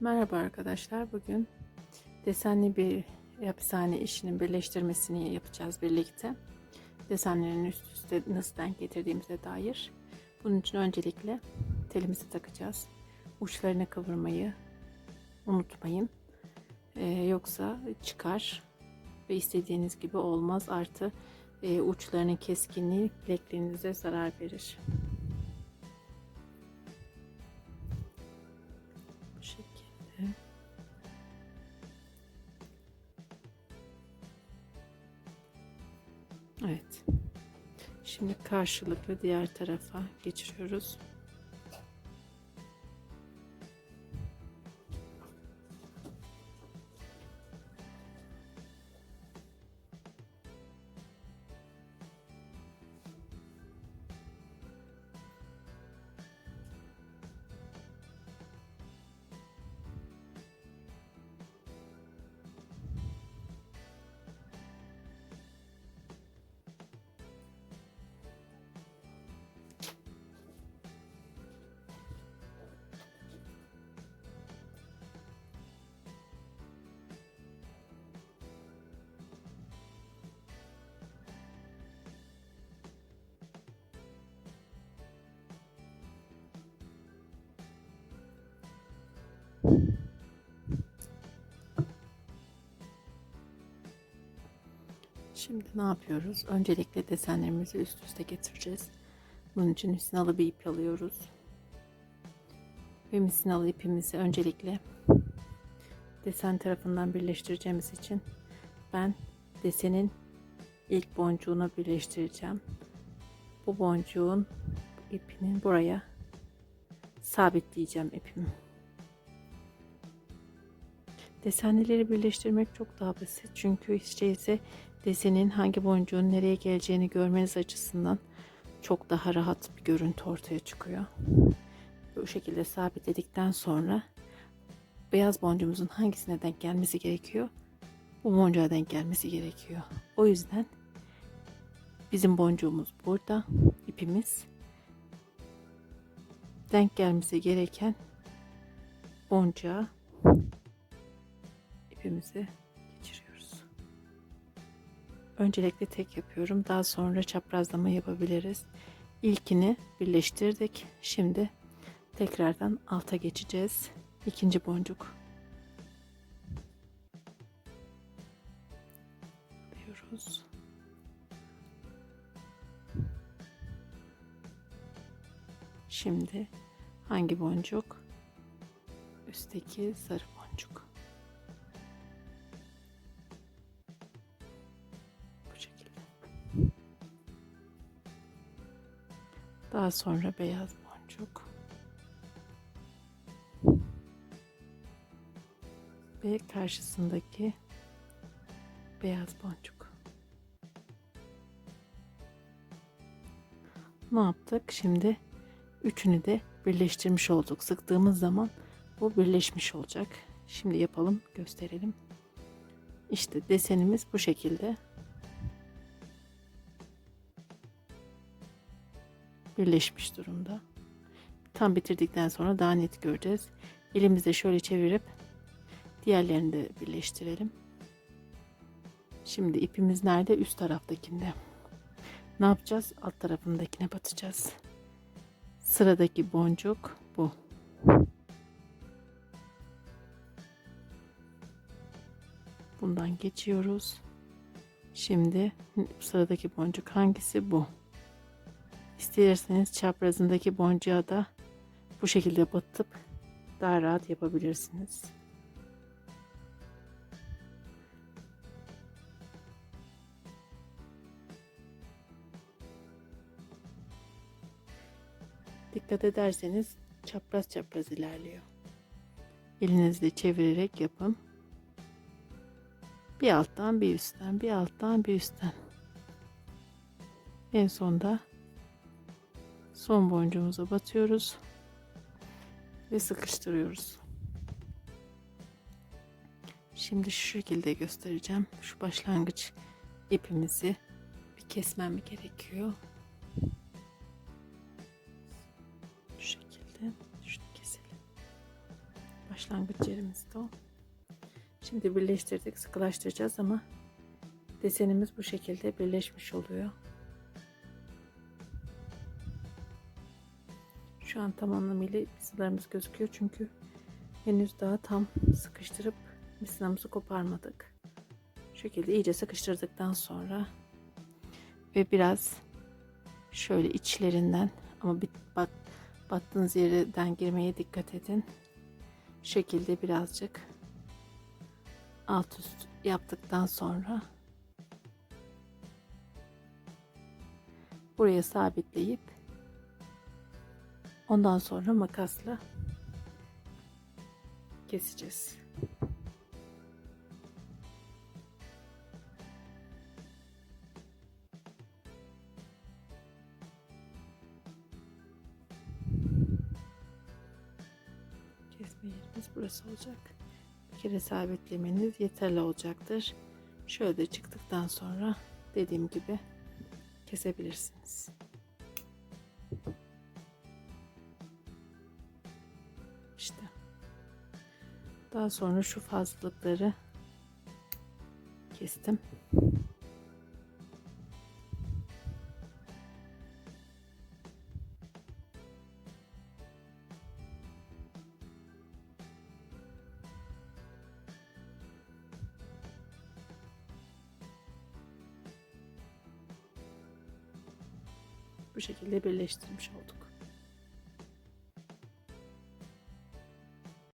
Merhaba arkadaşlar. Bugün desenli bir hapishane işinin birleştirmesini yapacağız birlikte. Desenlerin üst üste nasıl denk getirdiğimize dair. Bunun için öncelikle telimizi takacağız. Uçlarını kıvırmayı unutmayın. Ee, yoksa çıkar ve istediğiniz gibi olmaz. Artı e, uçlarının keskinliği bileklerinize zarar verir. Şimdi karşılıklı diğer tarafa geçiriyoruz. Şimdi ne yapıyoruz? Öncelikle desenlerimizi üst üste getireceğiz. Bunun için misinalı bir ip alıyoruz. Ve misinalı ipimizi öncelikle desen tarafından birleştireceğimiz için ben desenin ilk boncuğuna birleştireceğim. Bu boncuğun ipinin buraya sabitleyeceğim ipimi. Desenleri birleştirmek çok daha basit. Çünkü ise desenin hangi boncuğun nereye geleceğini görmeniz açısından çok daha rahat bir görüntü ortaya çıkıyor. Bu şekilde sabitledikten sonra beyaz boncuğumuzun hangisine denk gelmesi gerekiyor? Bu boncuğa denk gelmesi gerekiyor. O yüzden bizim boncuğumuz burada, ipimiz denk gelmesi gereken boncuğa ipimizi geçiriyoruz. Öncelikle tek yapıyorum. Daha sonra çaprazlama yapabiliriz. İlkini birleştirdik. Şimdi tekrardan alta geçeceğiz. İkinci boncuk. Yapıyoruz. Şimdi hangi boncuk? Üstteki sarı boncuk. Daha sonra beyaz boncuk. Ve karşısındaki beyaz boncuk. Ne yaptık? Şimdi üçünü de birleştirmiş olduk. Sıktığımız zaman bu birleşmiş olacak. Şimdi yapalım, gösterelim. İşte desenimiz bu şekilde. Birleşmiş durumda. Tam bitirdikten sonra daha net göreceğiz. Elimizde şöyle çevirip diğerlerini de birleştirelim. Şimdi ipimiz nerede? Üst taraftakinde. Ne yapacağız? Alt tarafındakine batacağız. Sıradaki boncuk bu. Bundan geçiyoruz. Şimdi sıradaki boncuk hangisi? Bu. İsterseniz çaprazındaki boncuğa da bu şekilde batıp daha rahat yapabilirsiniz. Dikkat ederseniz çapraz çapraz ilerliyor. Elinizle çevirerek yapın. Bir alttan bir üstten, bir alttan bir üstten. En sonda son boncuğumuza batıyoruz ve sıkıştırıyoruz. Şimdi şu şekilde göstereceğim. Şu başlangıç ipimizi bir kesmem gerekiyor. Şu şekilde şunu keselim. Başlangıç Başlangıç yerimizde o. Şimdi birleştirdik, sıkılaştıracağız ama desenimiz bu şekilde birleşmiş oluyor. Şu an tam anlamıyla misilarımız gözüküyor çünkü henüz daha tam sıkıştırıp misinamızı koparmadık. Şu şekilde iyice sıkıştırdıktan sonra ve biraz şöyle içlerinden ama bir bat, battığınız yerden girmeye dikkat edin. Şu şekilde birazcık alt üst yaptıktan sonra buraya sabitleyip ondan sonra makasla keseceğiz. Kesme yerimiz burası olacak. Bir kere sabitlemeniz yeterli olacaktır. Şöyle çıktıktan sonra dediğim gibi kesebilirsiniz. Daha sonra şu fazlalıkları kestim. Bu şekilde birleştirmiş olduk.